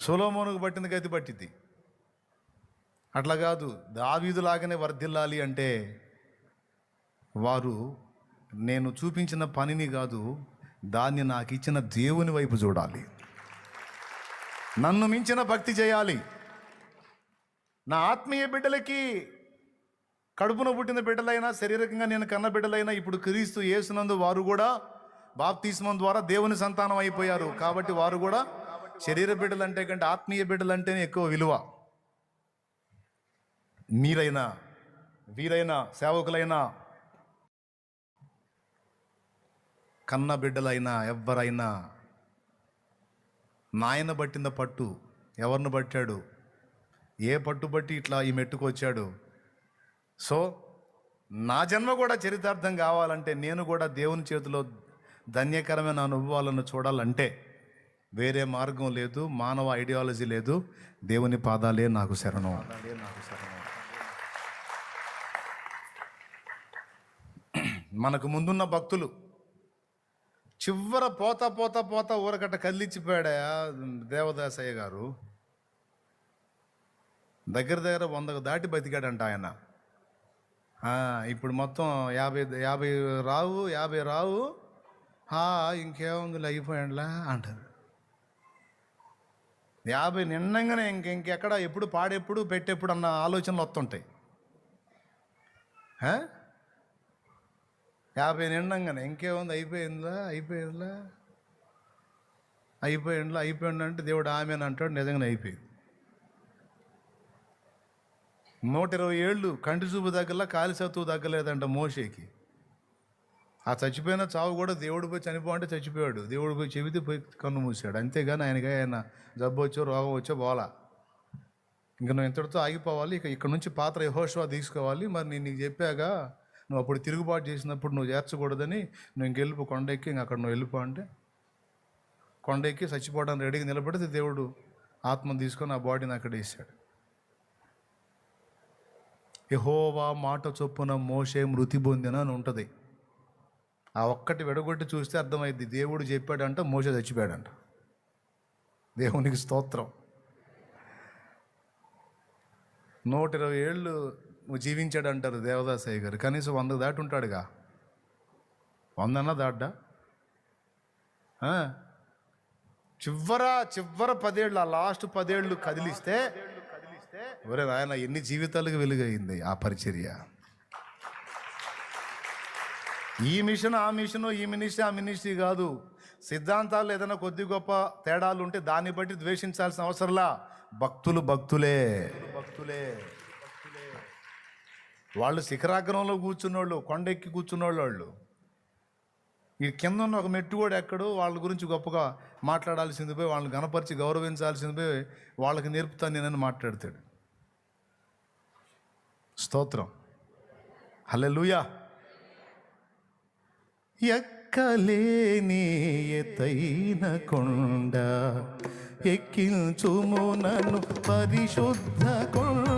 సులోమోనుకు పట్టింది గతి పట్టింది అట్లా కాదు దావీదులాగానే వర్ధిల్లాలి అంటే వారు నేను చూపించిన పనిని కాదు దాన్ని నాకు ఇచ్చిన దేవుని వైపు చూడాలి. నన్ను మించిన భక్తి చేయాలి. నా ఆత్మీయ బిడ్డలకి కడుపున పుట్టిన బిడ్డలైనా శారీరకంగా నేను కన్న బిడ్డలైనా ఇప్పుడు క్రీస్తు యేసునందు వారు కూడా బాప్తిస్మం ద్వారా దేవుని సంతానం అయిపోయారు. కాబట్టి వారు కూడా శరీర బిడ్డలంటే కంటే ఆత్మీయ బిడ్డలంటేనే ఎక్కువ విలువ. మీరైనా వీరైనా సేవకులైనా కన్న బిడ్డలైనా ఎవ్వరైనా నాయన పట్టిన పట్టు ఎవరిని పట్టాడు? ఏ పట్టు బట్టి ఇట్లా ఈ మెట్టుకు వచ్చాడు? సో నా జన్మ కూడా చరితార్థం కావాలంటే నేను కూడా దేవుని చేతిలో ధన్యకరమైన అనుభవాలను చూడాలంటే వేరే మార్గం లేదు మానవ ఐడియాలజీ లేదు. దేవుని పాదాలే నాకు శరణం. నాకు శరణం. మనకు ముందున్న భక్తులు చివర పోతా పోతా పోతా ఊరకట్ట కదిలిచ్చిపోయాడా దేవదాసయ్య గారు? దగ్గర దగ్గర వందకు దాటి బతికాడంట ఆయన. ఇప్పుడు మొత్తం యాభై యాభై రావు యాభై రావు. ఇంకేముంది అయిపోయాడులా అంటారు యాభై నిండంగానే ఇంక ఇంకెక్కడ ఎప్పుడు పాడెప్పుడు పెట్టెప్పుడు అన్న ఆలోచనలు వస్తుంటాయి. యాభై నిండంగానే ఇంకేముంది? అయిపోయిందా అయిపోయిందా అయిపోయిండ్లా అయిపోయిండు అంటే దేవుడు ఆమె అని అంటాడు నిజంగానే అయిపోయింది. నూట ఇరవై ఏళ్ళు కంటి చూపు దగ్గర కాలి సత్తువు తగ్గలేదంట మోషేకి. ఆ చచ్చిపోయిన చావు కూడా దేవుడు పోయి చనిపోవంటే చచ్చిపోయాడు. దేవుడు పోయి చెబితే పోయి కన్ను మూసాడు అంతేగాని ఆయనకి ఆయన జబ్బు వచ్చో రోగం వచ్చో బోలా ఇంక నువ్వు ఇంతటితో ఆగిపోవాలి. ఇక ఇక్కడ నుంచి పాత్ర యహోషవా తీసుకోవాలి. మరి నేను నీకు చెప్పాక నువ్వు అప్పుడు తిరుగుబాటు చేసినప్పుడు నువ్వు చేర్చకూడదని నువ్వు ఇంకెళ్ళిపో కొండ ఎక్కి ఇంక అక్కడ నువ్వు వెళ్ళిపో అంటే కొండ ఎక్కి చచ్చిపోవడానికి రెడీగా నిలబడితే దేవుడు ఆత్మను తీసుకొని ఆ బాడీని అక్కడ వేసాడు యహోవా మాట చొప్పున మోసే మృతి పొందిన అని ఉంటుంది. ఆ ఒక్కటి వెడగొట్టి చూస్తే అర్థమైంది దేవుడు చెప్పాడంట మోస చచ్చిపోయాడంట. దేవునికి స్తోత్రం. నూట ఇరవై ఏళ్ళు జీవించాడు అంటారు దేవదాసయ్య గారు. కనీసం వంద దాటి ఉంటాడుగా వందన్నా దాడ్డా? చివర చివర పదేళ్ళు ఆ లాస్ట్ పదేళ్ళు కదిలిస్తే ఒరే నాయన ఎన్ని జీవితాలకు వెలుగైంది ఆ పరిచర్య? ఈ మిషన్ ఆ మిషన్ ఈ మినిస్ట్రీ ఆ మినిస్ట్రీ కాదు. సిద్ధాంతాలు ఏదైనా కొద్ది గొప్ప తేడాలు ఉంటే దాన్ని బట్టి ద్వేషించాల్సిన అవసరంలా? భక్తులు భక్తులే. భక్తులే వాళ్ళు శిఖరాగ్రంలో కూర్చున్నోళ్ళు కొండెక్కి కూర్చున్నోళ్ళు వాళ్ళు. ఈ కింద ఉన్న ఒక మెట్టు కూడా ఎక్కడో వాళ్ళ గురించి గొప్పగా మాట్లాడాల్సింది పోయి వాళ్ళని గణపరిచి గౌరవించాల్సింది పోయి వాళ్ళకి నేర్పుతాను నేనని మాట్లాడతాడు. స్తోత్రం. హల్లెలూయా. ఎక్కలేని ఎతైన కొండ ఎక్కించుము నన్ను పరిశుద్ధ కొండ.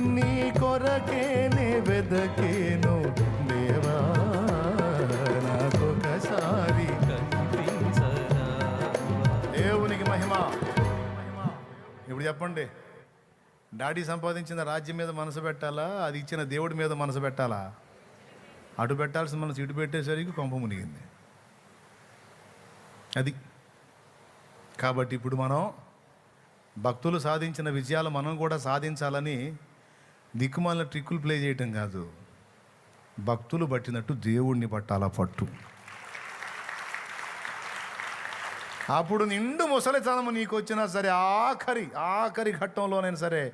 నీ కొరకేనే వెదకేను దేవా నాకొకసారి దేవునికి మహిమ. ఇప్పుడు చెప్పండి డాడీ సంపాదించిన రాజ్యం మీద మనసు పెట్టాలా? అది ఇచ్చిన దేవుడి మీద మనసు పెట్టాలా? అటు పెట్టాల్సిన మనసు ఇటు పెట్టేసరికి కొంప మునిగింది. అది. కాబట్టి ఇప్పుడు మనం భక్తులు సాధించిన విజయాలు మనం కూడా సాధించాలని దిక్కుమాల ట్రిక్కులు ప్లే చేయటం కాదు. భక్తులు పట్టినట్టు దేవుణ్ణి పట్టాలా పట్టు. అప్పుడు నిండు ముసలితనము నీకు వచ్చినా సరే ఆఖరి ఆఖరి ఘట్టంలోనైనా సరే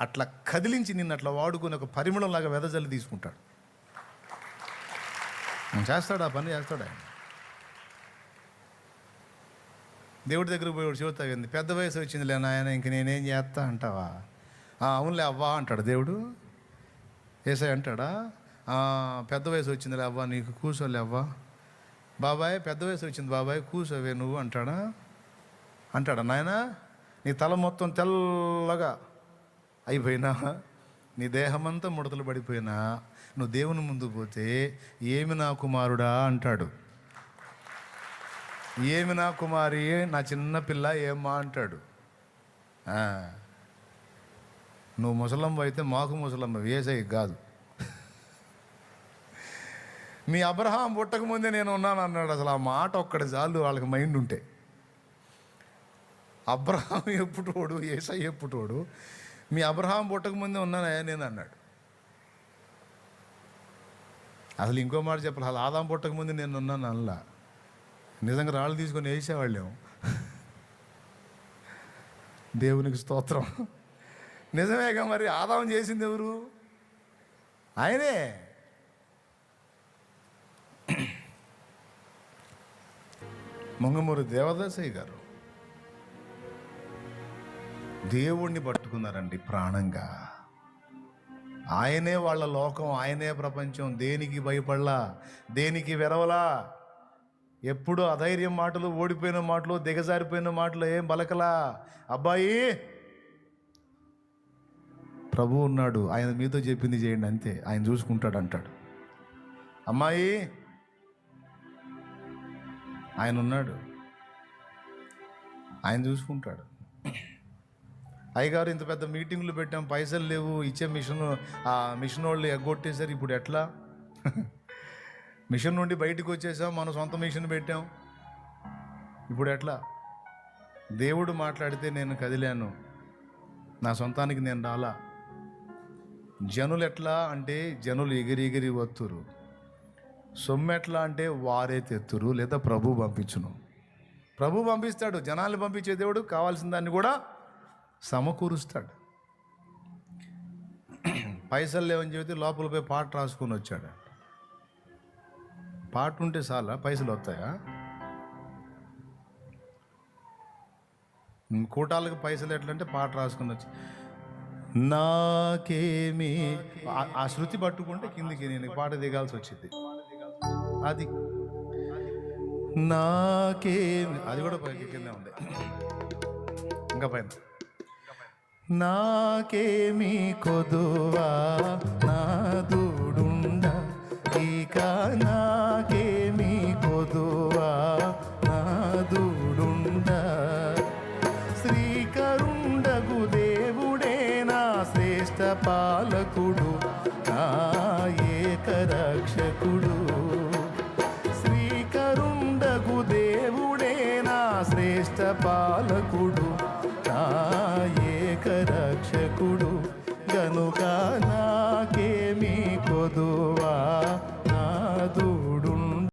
అట్లా కదిలించి నిన్ను అట్లా వాడుకుని ఒక పరిమళంలాగా వెదజల్లి తీసుకుంటాడు. చేస్తాడు? ఆ పని చేస్తాడు ఆయన? దేవుడి దగ్గర పోయి చెబుతాగింది పెద్ద వయసు వచ్చిందిలే నాయన ఇంక నేనేం చేస్తా? అంటావా? అవునులే అవ్వా అంటాడు. దేవుడు ఏసై అంటాడా? పెద్ద వయసు వచ్చిందిలే అవ్వా నీకు కూర్చోలే అవ్వా. బాబాయ్ పెద్ద వయసు వచ్చింది బాబాయ్ కూర్చోవే నువ్వు అంటాడా? అంటాడా? నాయన నీ తల మొత్తం తెల్లగా అయిపోయినా నీ దేహమంతా ముడతలు పడిపోయినా నువ్వు దేవుని ముందు పోతే ఏమి నా కుమారుడా అంటాడు. ఏమి నా కుమారి నా చిన్న పిల్ల ఏమ్మా అంటాడు. నువ్వు ముసలమ్మ అయితే మాకు ముసలమ్మ వేసై కాదు. మీ అబ్రహాం పుట్టకముందే నేను ఉన్నాను అన్నాడు. అసలు ఆ మాట ఒక్కడి చాలు వాళ్ళకి మైండ్ ఉంటే. అబ్రహాం ఎప్పుటోడు ఏసై ఎప్పుటోడు మీ అబ్రహాం పుట్టకముందే ఉన్నానయ్యా నేను అన్నాడు. అసలు ఇంకో మాట చెప్పాలి అసలు ఆదాం పుట్టకముందే నేను ఉన్నాను అనలా. నిజంగా రాళ్ళు తీసుకొని వేసేవాళ్ళేమో దేవునికి స్తోత్రం. నిజమేగా మరి ఆదాం చేసింది ఎవరు? ఆయనే. మంగమూరు దేవదాసయ్య గారు. దేవుణ్ణి పట్టుకున్నారండి ప్రాణంగా. ఆయనే వాళ్ళ లోకం ఆయనే ప్రపంచం. దేనికి భయపడలా? దేనికి వెరవలా? ఎప్పుడు అధైర్యం మాటలు ఓడిపోయిన మాటలు దిగజారిపోయిన మాటలు ఏం బలకలా? అబ్బాయి! ప్రభు ఉన్నాడు ఆయన మీతో చెప్పింది చేయండి అంతే ఆయన చూసుకుంటాడు అంటాడు అమ్మాయి ఆయన ఉన్నాడు ఆయన చూసుకుంటాడు. అయ్యగారు ఇంత పెద్ద మీటింగ్లు పెట్టాం పైసలు లేవు ఇచ్చే మిషన్ ఆ మిషన్ వాళ్ళు ఎగ్గొట్టేశారు ఇప్పుడు ఎట్లా? మిషన్ నుండి బయటకు వచ్చేసాం మన సొంత మిషన్ పెట్టాం ఇప్పుడు ఎట్లా? దేవుడు మాట్లాడితే నేను కదిలాను నా సొంతానికి నేను రాలా? జనులు ఎట్లా అంటే జనులు ఎగిరి ఎగిరి వత్తురు. సొమ్ము ఎట్లా అంటే వారే తెత్తురు లేదా ప్రభు పంపించును. ప్రభు పంపిస్తాడు జనాలు పంపించే దేవుడు కావాల్సిన దాన్ని కూడా సమకూరుస్తాడు. పైసలు లేవని చెబితే లోపల పోయి పాట రాసుకొని వచ్చాడు. పాట ఉంటే చాలా పైసలు వస్తాయా? కూటాలకు పైసలు ఎట్లంటే పాట రాసుకొని వచ్చి నాకేమి ఆ- శృతి పట్టుకుంటే కిందికి నేను పాట దిగాల్సి వచ్చింది. అది. నాకేమి అది కూడా పైకి కింద ఉంది. ఇంకా పైన. నాకేమి కొదువా? నాదు నాయకుడు.